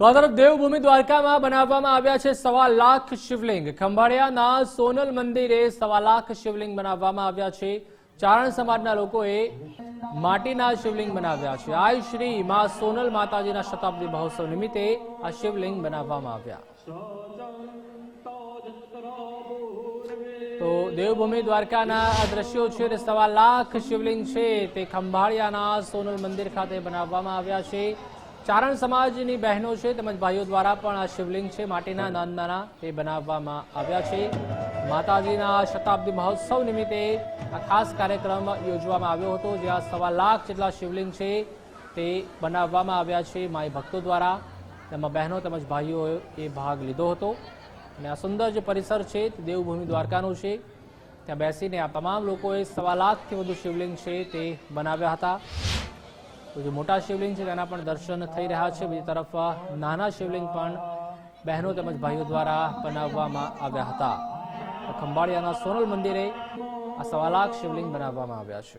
તો દેવભૂમિ દ્વારકામાં બનાવવામાં આવ્યા છે સવા લાખ શિવલિંગ. ખંભાળિયાના સોનલ મંદિરે સવા લાખ શિવલિંગ બનાવવામાં આવ્યા છે. ચારણ સમાજના લોકોએ માટીના શિવલિંગ બનાવ્યા છે. આ શ્રી મા સોનલ માતાજીના શતાબ્દી મહોત્સવ નિમિત્તે આ શિવલિંગ બનાવવામાં આવ્યા. તો દેવભૂમિ દ્વારકાના આ દ્રશ્યો છે તે સવા લાખ શિવલિંગ છે. તે ખંભાળિયાના સોનલ મંદિર ખાતે બનાવવામાં આવ્યા છે. ચારણ સમાજની બહેનો છે તેમજ ભાઈઓ દ્વારા પણ આ શિવલિંગ છે માટીના નાના નાના તે બનાવવામાં આવ્યા છે. માતાજીના શતાબ્દી મહોત્સવ નિમિત્તે આ ખાસ કાર્યક્રમ યોજવામાં આવ્યો હતો જ્યાં સવા લાખ જેટલા શિવલિંગ છે તે બનાવવામાં આવ્યા છે માઈ ભક્તો દ્વારા. તેમાં બહેનો તેમજ ભાઈઓએ એ ભાગ લીધો હતો. અને આ સુંદર જે પરિસર છે તે દેવભૂમિ દ્વારકાનું છે. ત્યાં બેસીને આ તમામ લોકોએ સવા લાખથી વધુ શિવલિંગ છે તે બનાવ્યા હતા. તો જે મોટા શિવલિંગ છે તેના પણ દર્શન થઈ રહ્યા છે. બીજી તરફ નાના શિવલિંગ પણ બહેનો તેમજ ભાઈઓ દ્વારા બનાવવામાં આવ્યા હતા. ખંભાળિયાના સોનલ મંદિરે આ સવા લાખ શિવલિંગ બનાવવામાં આવ્યા છે.